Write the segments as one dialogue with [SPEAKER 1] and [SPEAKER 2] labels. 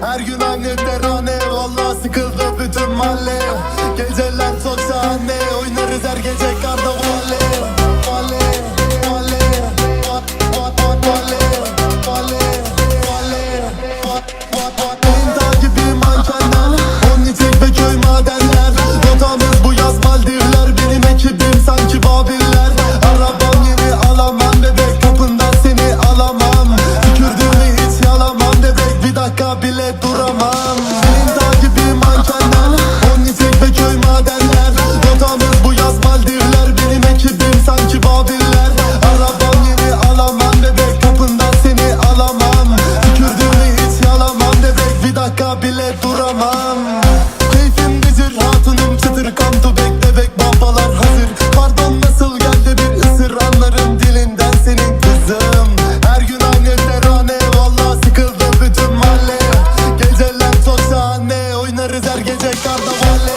[SPEAKER 1] Her gün aynı terane Valla sıkıldı bütün mahalle. Geceler sanki Babiller. Arabam yeni alamam bebek Kapından seni alamam. Tükürdüğümü hiç yalamam bebek Bir dakika bile duramam. Keyfim gıcır hatunum çıtır Kamtu bekle bek babalar hazır. Pardon nasıl geldi bir ısır Anlarım dilinden senin kızım. Her gün aynı terane Valla sıkıldı bütün mahalle. Geceler çok Oynarız her gece karnavalle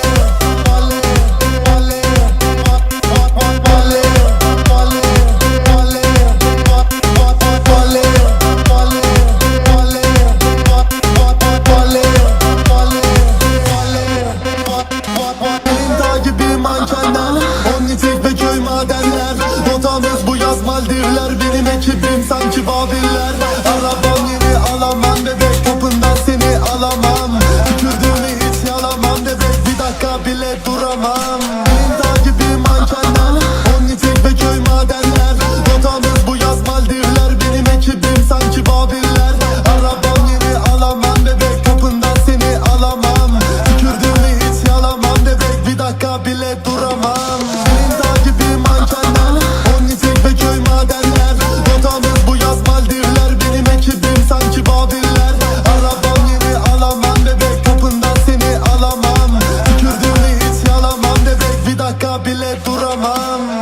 [SPEAKER 1] Rotamız bu yaz Maldivler Benim ekibim sanki Babiller. Arabam yeni alamam bebek Kapından seni alamam. Tükürdüğümü hiç yalamam bebek Bir dakika bile duramam. Benim takibi mankenler On içik ve köy madenler. Rotamız bu yaz Maldivler Benim ekibim sanki Babiller. Arabam yeni alamam bebek Kapından seni alamam. Tükürdüğümü hiç yalamam bebek Bir dakika bile duramam bile duramam